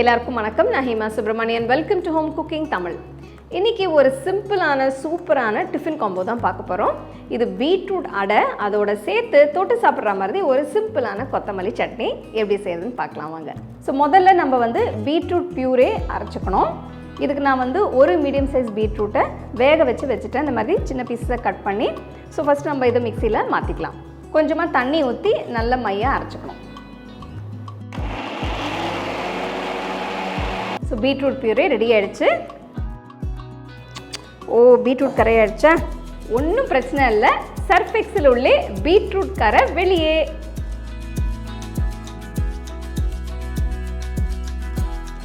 எல்லாருக்கும் வணக்கம். நான் Hema Subramanian welcome to home cooking Tamil இன்றைக்கி ஒரு சிம்பிளான சூப்பரான டிஃபின் காம்போ தான் பார்க்க போகிறோம் இது பீட்ரூட் அடை அதோட சேர்த்து தொட்டு சாப்பிட்ற மாதிரி ஒரு சிம்பிளான கொத்தமல்லி சட்னி. எப்படி செய்யறதுன்னு பார்க்கலாம் வாங்க. ஸோ முதல்ல நம்ம வந்து பீட்ரூட் பியூரே அரைச்சிக்கணும். இதுக்கு நான் வந்து ஒரு மீடியம் சைஸ் பீட்ரூட்டை வேக வச்சு வச்சுட்டேன் இந்த மாதிரி சின்ன பீஸை கட் பண்ணி ஸோ ஃபஸ்ட் நம்ம இதை மிக்சியில் மாற்றிக்கலாம் கொஞ்சமாக தண்ணி ஊற்றி நல்ல மையாக அரைச்சிக்கணும். ஸோ பீட்ரூட் பியூரே ரெடி ஆகிடுச்சு ஓ பீட்ரூட் கரை ஒன்றும் பிரச்சனை இல்லை. சர்ஃபெக்ஸில் உள்ளே பீட்ரூட் கரை வெளியே.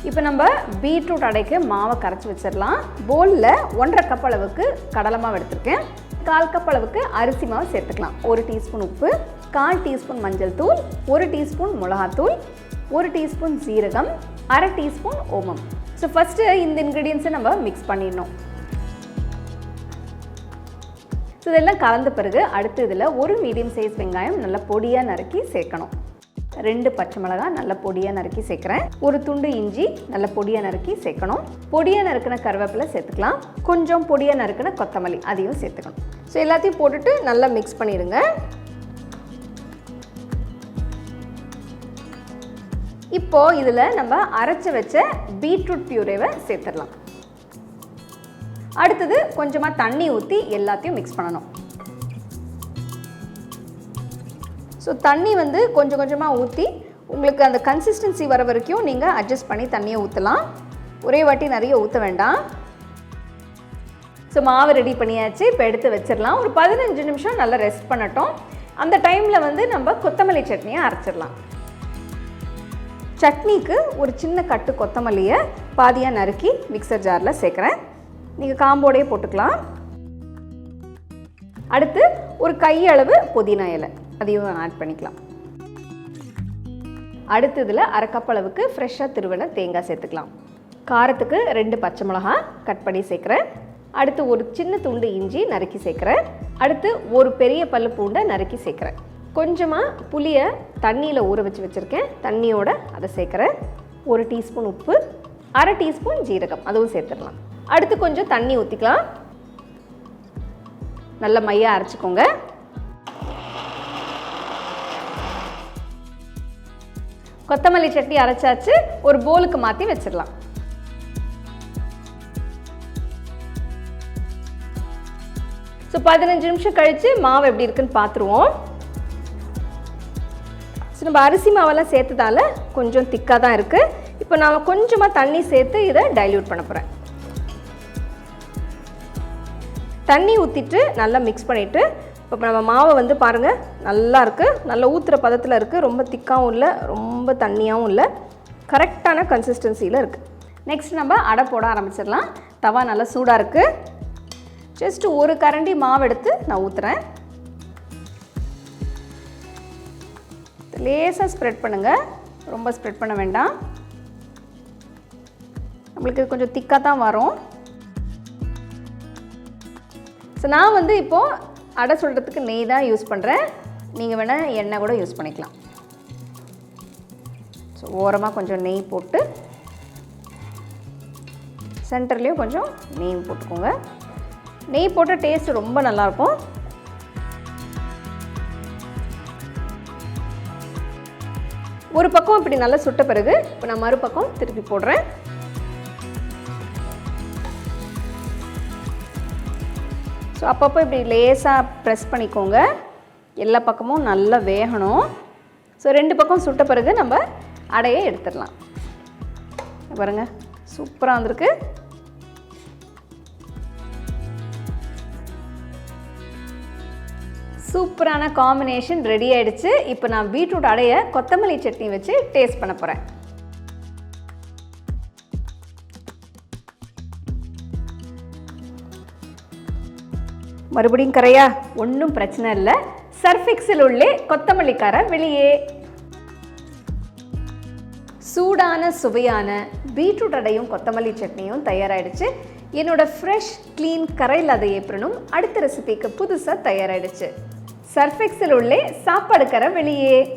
இப்போ நம்ம பீட்ரூட் அடைக்கு மாவை கரைச்சி வச்சிடலாம். போலில் ஒன்றரை கப் அளவுக்கு கடலை மாவு எடுத்திருக்கேன். கால் கப் அளவுக்கு அரிசி மாவு சேர்த்துக்கலாம். ஒரு டீஸ்பூன் உப்பு கால் டீஸ்பூன் மஞ்சள் தூள் ஒரு டீஸ்பூன் மிளகாத்தூள் ஒரு டீஸ்பூன் சீரகம் அரை டீஸ்பூன் ஓமம். ஸோ ஃபஸ்ட்டு இந்த இன்க்ரீடியன்ஸை நம்ம மிக்ஸ் பண்ணிடணும். ஸோ இதெல்லாம் கலந்த பிறகு அடுத்து இதில் ஒரு மீடியம் சைஸ் வெங்காயம் நல்லா பொடியாக நறுக்கி சேர்க்கணும். ரெண்டு பச்சை மிளகாய் நல்ல பொடியாக நறுக்கி சேர்க்குறேன். ஒரு துண்டு இஞ்சி நல்ல பொடியாக நறுக்கி சேர்க்கணும். பொடியாக நறுக்கின கருவேப்பிலை சேர்த்துக்கலாம். கொஞ்சம் பொடியாக நறுக்கின கொத்தமல்லி அதையும் சேர்த்துக்கணும். ஸோ எல்லாத்தையும் போட்டுட்டு நல்லா மிக்ஸ் பண்ணிடுங்க. இப்போ இதில் நம்ம அரைச்சி வச்ச பீட்ரூட் பியூரேவை சேர்த்துடலாம். அடுத்தது கொஞ்சமாக தண்ணி ஊற்றி எல்லாத்தையும் மிக்ஸ் பண்ணணும். ஸோ தண்ணி வந்து கொஞ்சம் கொஞ்சமாக ஊற்றி உங்களுக்கு அந்த கன்சிஸ்டன்சி வர வரைக்கும் நீங்கள் அட்ஜஸ்ட் பண்ணி தண்ணியை ஊற்றலாம் ஒரே வாட்டி நிறைய ஊற்ற வேண்டாம். ஸோ மாவு ரெடி பண்ணியாச்சு. இப்போ எடுத்து வச்சிடலாம். ஒரு பதினஞ்சு நிமிஷம் நல்லா ரெஸ்ட் பண்ணட்டும். அந்த டைமில் வந்து நம்ம கொத்தமல்லி சட்னியை அரைச்சிடலாம். சட்னிக்கு ஒரு சின்ன கட்டு கொத்தமல்லியை பாதியாக நறுக்கி மிக்சர் ஜாரில் சேர்க்குறேன். நீங்கள் காம்போடையே போட்டுக்கலாம். அடுத்து ஒரு கையளவு புதினா இலை. அதையும் ஆட் பண்ணிக்கலாம். அடுத்து இதில் அரை அளவுக்கு ஃப்ரெஷ்ஷாக திருவின தேங்காய் சேர்த்துக்கலாம். காரத்துக்கு ரெண்டு பச்சை மிளகா கட் பண்ணி சேர்க்குறேன். அடுத்து ஒரு சின்ன துண்டு இஞ்சி நறுக்கி சேர்க்குறேன். அடுத்து ஒரு பெரிய பல்லு பூண்டை நறுக்கி சேர்க்குறேன். கொஞ்சமாக புளியை தண்ணியில் ஊற வச்சு வச்சுருக்கேன். தண்ணியோட அதை சேர்க்குறேன். ஒரு டீஸ்பூன் உப்பு அரை டீஸ்பூன் ஜீரகம் அதுவும் சேர்த்துடலாம். அடுத்து கொஞ்சம் தண்ணி ஊற்றிக்கலாம் நல்ல மையாக அரைச்சிக்கோங்க. கொத்தமல்லி சட்னி அரைச்சாச்சு. ஒரு போலுக்கு மாற்றி வச்சிடலாம். ஸோ பதினஞ்சு நிமிஷம் கழித்து மாவு எப்படி இருக்குன்னு பார்த்துருவோம் நம்ம அரிசி மாவெல்லாம் சேர்த்ததால கொஞ்சம் திக்காக தான் இருக்குது இப்போ நான் கொஞ்சமாக தண்ணி சேர்த்து இதை டைல்யூட் பண்ண போகிறேன் தண்ணி ஊற்றிட்டு நல்லா மிக்ஸ் பண்ணிவிட்டு இப்போ நம்ம மாவை வந்து பாருங்கள் நல்லா இருக்குது நல்லா ஊற்றுற பதத்தில் இருக்குது ரொம்ப திக்காகவும் இல்லை ரொம்ப தண்ணியாகவும் இல்லை. கரெக்டான கன்சிஸ்டன்சியில் இருக்குது நெக்ஸ்ட் நம்ம அடை போட ஆரம்பிச்சிடலாம். தவா நல்லா சூடாக இருக்குது ஜஸ்ட் ஒரு கரண்டி மாவு எடுத்து நான் ஊற்றுறேன் லேசாக ஸ்ப்ரெட் பண்ணுங்கள் ரொம்ப ஸ்ப்ரெட் பண்ண வேண்டாம். நம்மளுக்கு கொஞ்சம் திக்காக தான் வரும். ஸோ நான் வந்து இப்போது அடை சுடுறதுக்கு நெய் தான் யூஸ் பண்ணுறேன் நீங்கள் வேணால் எண்ணெய் கூட யூஸ் பண்ணிக்கலாம். ஸோ ஓரமாக கொஞ்சம் நெய் போட்டு சென்டர்லேயும் கொஞ்சம் நெய் போட்டுக்கோங்க. நெய் போட்டால் டேஸ்ட் ரொம்ப நல்லாயிருக்கும் ஒரு பக்கம் இப்படி நல்லா சுட்ட பிறகு இப்போ நான் மறுபக்கம் திருப்பி போடுறேன். ஸோ அப்பப்போ இப்படி லேசாக ப்ரெஸ் பண்ணிக்கோங்க. எல்லா பக்கமும் நல்லா வேகணும். ஸோ ரெண்டு பக்கம் சுட்ட பிறகு நம்ம அடையை எடுத்துடலாம். பாருங்கள் சூப்பராக வந்திருக்கு. சூப்பரான காம்பினேஷன் ரெடி ஆயிடுச்சு. இப்போ நான் பீட்ரூட் அடைய கொத்தமல்லி சட்னி வச்சு டேஸ்ட் பண்ண போகிறேன் மறுபடியும் கரையா? ஒன்றும் பிரச்சனை இல்லை. சர்ஃபிக்ஸில் உள்ளே கொத்தமல்லி கரை வெளியே. சூடான சுவையான பீட்ரூட் அடையும் கொத்தமல்லி சட்னியும் தயாராகிடுச்சு என்னோட ஃப்ரெஷ் க்ளீன் கரையில் அதை ஏப்ரனும் அடுத்த ரெசிபிக்கு புதுசாக தயாராகிடுச்சு சர்ஃபெக்ஸில் உள்ளே சாப்பாடு கரை வெளியே.